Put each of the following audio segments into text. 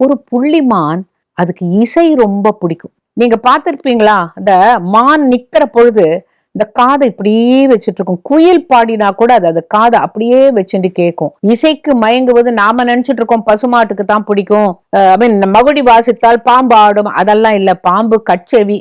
ஒரு புள்ளிமான் அதுக்கு இசை ரொம்ப பிடிக்கும். நீங்க பார்த்திருப்பீங்களா? அந்த மான் நிக்கிற பொழுது இந்த காதை இப்படியே வச்சுட்டு இருக்கும் குயில் பாடினா கூட அது அது காதை அப்படியே வச்சுட்டு கேட்கும் இசைக்கு மயங்குவது நாம நினைச்சிட்டு இருக்கோம் பசுமாட்டுக்கு தான் பிடிக்கும். ஐ மீன் மகுடி வாசித்தால் பாம்பு ஆடும். அதெல்லாம் இல்ல. பாம்பு கச்செவி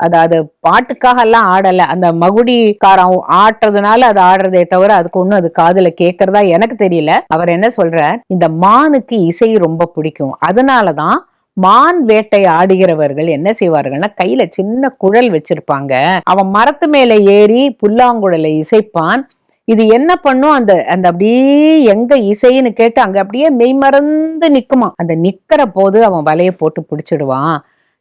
அது அது பாட்டுக்காக எல்லாம் ஆடல. அந்த மகுடிக்காரன் ஆட்டுறதுனால அது ஆடுறதே தவிர அதுக்கு ஒன்றும் அது காதுல கேட்கறதா எனக்கு தெரியல. அவர் என்ன சொல்ற இந்த மானுக்கு இசை ரொம்ப பிடிக்கும். அதனாலதான் மான் வேட்டை ஆடுகிறவர்கள் என்ன செய்வார்கள்னா கையில சின்ன குழல் வச்சிருப்பாங்க. அவன் மரத்து மேல ஏறி புல்லாங்குழலை இசைப்பான். இது என்ன பண்ணும்? அந்த அந்த அப்படியே எங்க இசைன்னு கேட்டு அங்க அப்படியே மெய்மறந்து நிக்குமா அந்த நிக்கிற போது அவன் வலைய போட்டு பிடிச்சிடுவான்.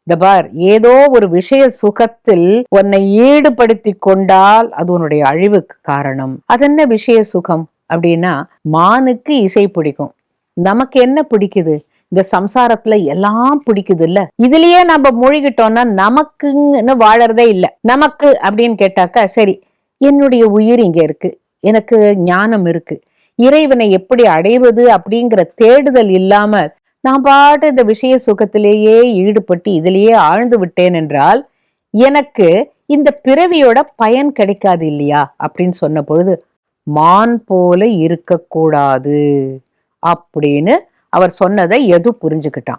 இந்த பார் ஏதோ ஒரு விஷய சுகத்தில் உன்னை ஈடுபடுத்தி கொண்டால் அது உன்னுடைய அழிவுக்கு காரணம். அது என்ன விஷய சுகம்? அப்படின்னா மானுக்கு இசை பிடிக்கும். நமக்கு என்ன பிடிக்குது? இந்த சம்சாரத்துல எல்லாம் பிடிக்குது இல்ல இதுலயே நம்ம மூழ்கிட்டோம்னா நமக்குன்னு வாழறதே இல்ல. நமக்கு அப்படின்னு கேட்டாக்கா சரி என்னுடைய உயிர் இங்க இருக்கு. எனக்கு ஞானம் இருக்கு. இறைவனை எப்படி அடைவது அப்படிங்கிற தேடுதல் இல்லாம நான் பாட்டு இந்த விஷய சுகத்திலேயே ஈடுபட்டு இதிலேயே ஆழ்ந்து விட்டேன் என்றால் எனக்கு இந்த பிறவியோட பயன் கிடைக்காது இல்லையா? அப்படின்னு சொன்ன பொழுது மான் போல இருக்கக்கூடாது அப்படின்னு அவர் சொன்னதை எது புரிஞ்சுக்கிட்டான்?